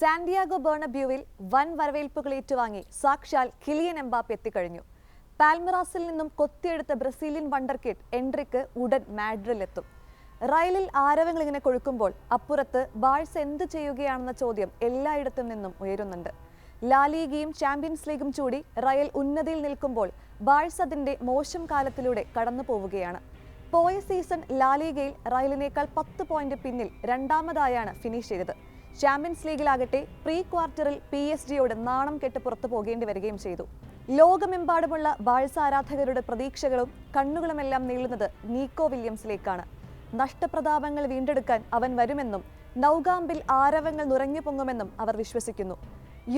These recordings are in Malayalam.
സാന്റിയാഗോ ബേർണബ്യൂവിൽ വൻ വരവേൽപ്പുകൾ ഏറ്റുവാങ്ങി. സാക്ഷാൽ കിലിയൻ എംബാപ്പ് എത്തിക്കഴിഞ്ഞു. പാൽമിറാസിൽ നിന്നും കൊത്തിയെടുത്ത ബ്രസീലിയൻ വണ്ടർ കിഡ് എൻട്രിക്ക് ഉടൻ മാഡ്രിലെത്തും. റയലിൽ ആരവങ്ങൾ ഇങ്ങനെ കൊഴുക്കുമ്പോൾ അപ്പുറത്ത് ബാഴ്സ് എന്ത് ചെയ്യുകയാണെന്ന ചോദ്യം എല്ലായിടത്തും നിന്നും ഉയരുന്നുണ്ട്. ലാലീഗയും ചാമ്പ്യൻസ് ലീഗും ചൂടി റയൽ ഉന്നതിയിൽ നിൽക്കുമ്പോൾ ബാഴ്സ് അതിന്റെ മോശം കാലത്തിലൂടെ കടന്നു പോവുകയാണ്. പോയ സീസൺ ലാലീഗയിൽ റയലിനേക്കാൾ പത്ത് പോയിന്റ് പിന്നിൽ രണ്ടാമതായാണ് ഫിനിഷ് ചെയ്തത്. ചാമ്പ്യൻസ് ലീഗിലാകട്ടെ പ്രീ ക്വാർട്ടറിൽ പി എസ് ജിയോട് നാണം കെട്ട് പുറത്തു പോകേണ്ടി വരികയും ചെയ്തു. ലോകമെമ്പാടുമുള്ള ബാഴ്സ ആരാധകരുടെ പ്രതീക്ഷകളും കണ്ണുകളുമെല്ലാം നീളുന്നത് നീക്കോ വില്യംസിലേക്കാണ് നഷ്ടപ്രതാപങ്ങൾ വീണ്ടെടുക്കാൻ അവൻ വരുമെന്നും നൗഗാമ്പിൽ ആരവങ്ങൾ നുറഞ്ഞു പൊങ്ങുമെന്നും അവർ വിശ്വസിക്കുന്നു.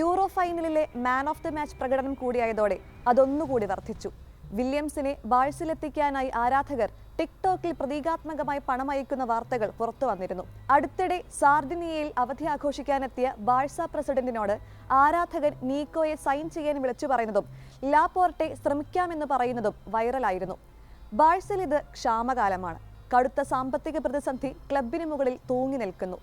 യൂറോ ഫൈനലിലെ മാൻ ഓഫ് ദി മാച്ച് പ്രകടനം കൂടിയായതോടെ അതൊന്നുകൂടി വർദ്ധിച്ചു. വില്യംസിനെ ബാഴ്സിലെത്തിക്കാനായി ആരാധകർ ടിക്ടോക്കിൽ പ്രതീകാത്മകമായി പണമയക്കുന്ന വാർത്തകൾ പുറത്തു വന്നിരുന്നു. അടുത്തിടെ സാർദിനിയയിൽ അവധി ആഘോഷിക്കാനെത്തിയ ബാഴ്സ പ്രസിഡന്റിനോട് ആരാധകൻ നീക്കോയെ സൈൻ ചെയ്യാൻ വിളിച്ചു പറയുന്നതും ലാപോർട്ടെ ശ്രമിക്കാമെന്ന് പറയുന്നതും വൈറലായിരുന്നു. ബാഴ്സിൽ ഇത് ക്ഷാമകാലമാണ്. കടുത്ത സാമ്പത്തിക പ്രതിസന്ധി ക്ലബിന് മുകളിൽ തൂങ്ങി നിൽക്കുന്നു.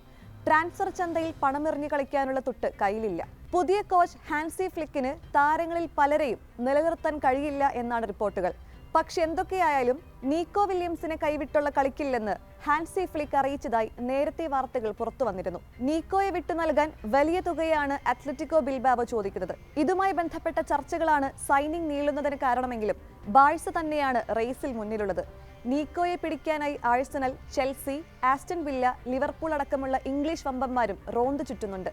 ട്രാൻസ്ഫർ ചന്തയിൽ പണമെറിഞ്ഞു കളിക്കാനുള്ള തൊട്ട് കയ്യിലില്ല. പുതിയ കോച്ച് ഹാൻസി ഫ്ലിക്കിന് താരങ്ങളിൽ പലരെയും നിലനിർത്താൻ കഴിയില്ല എന്നാണ് റിപ്പോർട്ടുകൾ. പക്ഷെ എന്തൊക്കെയായാലും നീക്കോ വില്യംസിനെ കൈവിട്ടുള്ള കളിക്കില്ലെന്ന് ഹാൻസി ഫ്ലിക്ക് അറിയിച്ചതായി നേരത്തെ വാർത്തകൾ പുറത്തു വന്നിരുന്നു. നീക്കോയെ വിട്ടു നൽകാൻ വലിയ തുകയാണ് അത്ലറ്റിക്കോ ബിൽബാവോ ചോദിക്കുന്നത്. ഇതുമായി ബന്ധപ്പെട്ട ചർച്ചകളാണ് സൈനിങ് നീളുന്നതിന് കാരണമെങ്കിലും ബാഴ്സ തന്നെയാണ് റേസിൽ മുന്നിലുള്ളത്. നീക്കോയെ പിടിക്കാനായി Arsenal Chelsea Aston Villa Liverpool അടക്കമുള്ള ഇംഗ്ലീഷ് വമ്പന്മാരും റോന്ത് ചുറ്റുന്നുണ്ട്.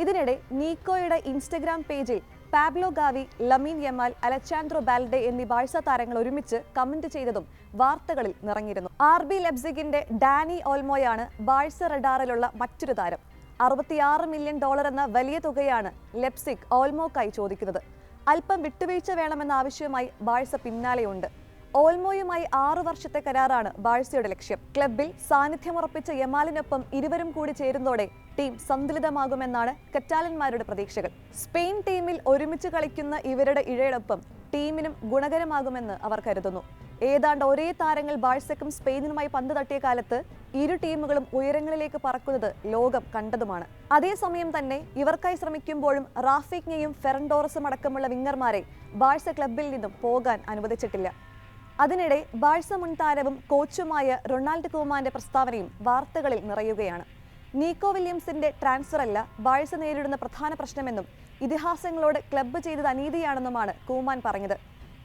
ഇതിനിടെ നീക്കോയുടെ ഇൻസ്റ്റഗ്രാം പേജിൽ Pablo Gavi Lamine Yamal Alejandro Balde എന്നീ ബാഴ്സ താരങ്ങൾ ഒരുമിച്ച് കമന്റ് ചെയ്തതും വാർത്തകളിൽ നിറഞ്ഞിരുന്നു. ആർ ബി ലെബ്സിഗിന്റെ ഡാനി ഓൽമോയാണ് ബാഴ്സ റഡാറിലുള്ള മറ്റൊരു താരം. അറുപത്തിയാറ് മില്യൺ ഡോളർ എന്ന വലിയ തുകയാണ് ലെപ്സിക് ഓൽമോക്കായി ചോദിക്കുന്നത്. അല്പം വിട്ടുവീഴ്ച വേണമെന്ന ആവശ്യവുമായി ബാഴ്സ പിന്നാലെയുണ്ട്. ഓൾമോയുമായി ആറു വർഷത്തെ കരാറാണ് ബാഴ്സയുടെ ലക്ഷ്യം. ക്ലബിൽ സാന്നിധ്യമുറപ്പിച്ച യമാലിനൊപ്പം ഇരുവരും കൂടി ചേരുന്നതോടെ ടീം സന്തുലിതമാകുമെന്നാണ് കറ്റാലന്മാരുടെ പ്രതീക്ഷകൾ. സ്പെയിൻ ടീമിൽ ഒരുമിച്ച് കളിക്കുന്ന ഇവരുടെ ഇഴയോടൊപ്പം ടീമിനും ഗുണകരമാകുമെന്ന് അവർ കരുതുന്നു. ഏതാണ്ട് ഒരേ താരങ്ങൾ ബാഴ്സക്കും സ്പെയിനുമായി പന്ത് തട്ടിയ കാലത്ത് ഇരു ടീമുകളും ഉയരങ്ങളിലേക്ക് പറക്കുന്നത് ലോകം കണ്ടതുമാണ്. അതേസമയം തന്നെ ഇവർക്കായി ശ്രമിക്കുമ്പോഴും റാഫിക്നെയും ഫെറൻഡോറസും അടക്കമുള്ള വിങ്ങർമാരെ ബാഴ്സ ക്ലബിൽ നിന്നും പോകാൻ അനുവദിച്ചിട്ടില്ല. അതിനിടെ ബാഴ്സ മുൻ താരവും കോച്ചുമായ റൊണാൾഡ് കൂമാന്റെ പ്രസ്താവനയും വാർത്തകളിൽ നിറയുകയാണ്. നീക്കോ വില്യംസിന്റെ ട്രാൻസ്ഫറല്ല ബാഴ്സ നേരിടുന്ന പ്രധാന പ്രശ്നമെന്നും ഇതിഹാസങ്ങളോട് ക്ലബ്ബ് ചെയ്തത് അനീതിയാണെന്നുമാണ് കൂമാൻ പറഞ്ഞത്.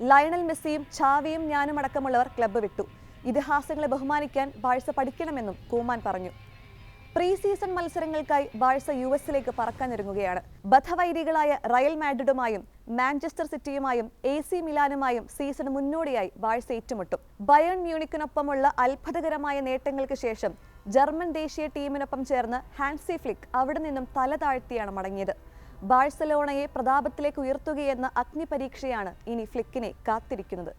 ലയണൽ മെസ്സിയും ഛാവിയും ഞാനും അടക്കമുള്ളവർ ക്ലബ്ബ് വിട്ടു. ഇതിഹാസങ്ങളെ ബഹുമാനിക്കാൻ ബാഴ്സ പഠിക്കണമെന്നും കൂമാൻ പറഞ്ഞു. പ്രീ സീസൺ മത്സരങ്ങൾക്കായി ബാഴ്സ യു എസിലേക്ക് പറക്കാനൊരുങ്ങുകയാണ്. ബധവൈരികളായ റയൽ മാഡ്രിഡുമായും മാഞ്ചസ്റ്റർ സിറ്റിയുമായും എ സി മിലാനുമായും സീസൺ മുന്നോടിയായി ബാഴ്സ ഏറ്റുമുട്ടും. ബയൺ മ്യൂണിക്കിനൊപ്പമുള്ള അത്ഭുതകരമായ നേട്ടങ്ങൾക്ക് ശേഷം ജർമ്മൻ ദേശീയ ടീമിനൊപ്പം ചേർന്ന് ഹാൻസി ഫ്ലിക്ക് അവിടെ നിന്നും തല താഴ്ത്തിയാണ് മടങ്ങിയത്. ബാഴ്സലോണയെ പ്രതാപത്തിലേക്ക് ഉയർത്തുകയെന്ന അഗ്നിപരീക്ഷയാണ് ഇനി ഫ്ലിക്കിനെ കാത്തിരിക്കുന്നത്.